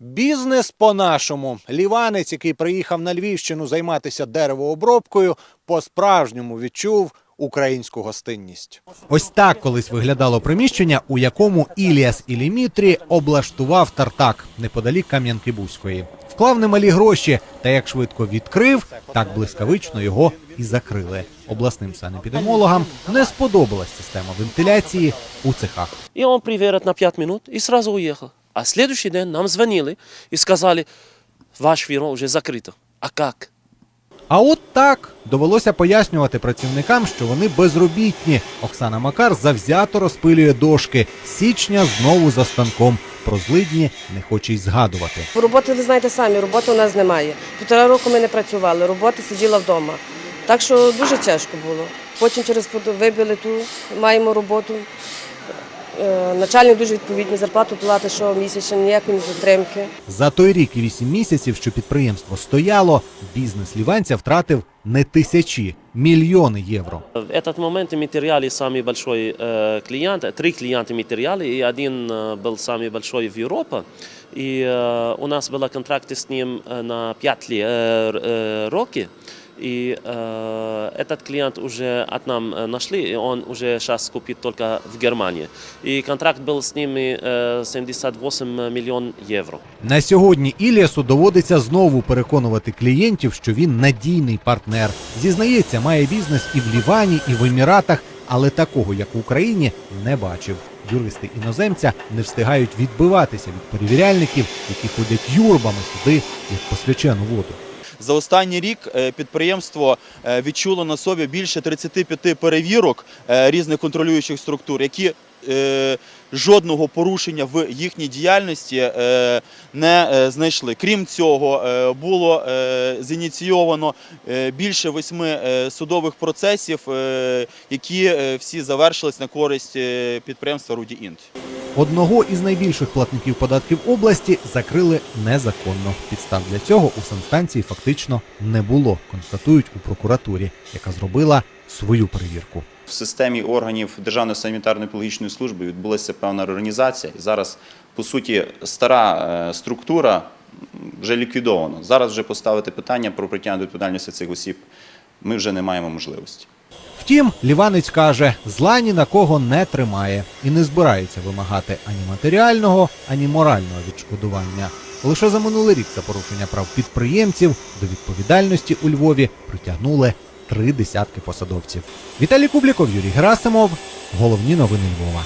Бізнес по-нашому. Ліванець, який приїхав на Львівщину займатися деревообробкою, по-справжньому відчув українську гостинність. Ось так колись виглядало приміщення, у якому Іліас Ілімітрі облаштував тартак неподалік Кам'янки-Бузької. Вклав немалі гроші, та як швидко відкрив, так блискавично його і закрили. Обласним санепідемологам не сподобалась система вентиляції у цехах. И он приверит на 5 минут и сразу уехал. А следующий день нам звонили и сказали, ваш фирма уже закрыта. А как? А от так довелося пояснювати працівникам, що вони безробітні. Оксана Макар завзято розпилює дошки. Січня знову за станком. Про злидні не хоче й згадувати. Роботи, ви знаєте самі, роботи у нас немає. Півтора року ми не працювали, робота сиділа вдома. Так що дуже тяжко було. Потім через вибили ту, маємо роботу. Е, Начальник дуже відповідний, зарплату платить щомісячно, ніякої затримки. За той рік і вісім місяців, що підприємство стояло, бізнес ліванця втратив не тисячі, мільйони євро. В этот момент в материале самый большой э, клиент, три клиента материалы, и один э, был самый большой в Европе. И э, у нас был контракт с ним э, на 5 ли, э, э, роки. И э, этот клиент уже от нам э, нашли, и он уже сейчас купит только в Германии. И контракт был с ними э, 78 миллион евро. На сьогодні Іліасу доводиться знову переконувати клієнтів, що він надійний партнер. Зізнається, має бізнес і в Лівані, і в Еміратах, але такого, як в Україні, не бачив. Юристи іноземця не встигають відбиватися від перевіряльників, які ходять юрбами сюди, як по свячену воду. За останній рік е, підприємство е, відчуло на собі більше 35 перевірок е, різних контролюючих структур, які жодного порушення в їхній діяльності не знайшли. Крім цього, було зініційовано більше восьми судових процесів, які всі завершились на користь підприємства Руді Інт. Одного із найбільших платників податків області закрили незаконно. Підстав для цього у санстанції фактично не було, констатують у прокуратурі, яка зробила свою перевірку. В системі органів Державної санітарно-екологічної служби відбулася певна реорганізація. І зараз, по суті, стара е, структура вже ліквідована. Зараз вже поставити питання про притягнення до відповідальності цих осіб ми вже не маємо можливості. Втім, Ліванець каже, зла ні на кого не тримає і не збирається вимагати ані матеріального, ані морального відшкодування. Лише за минулий рік за порушення прав підприємців до відповідальності у Львові притягнули три десятки посадовців. Віталій Кубліков, Юрій Герасимов. Головні новини Львова.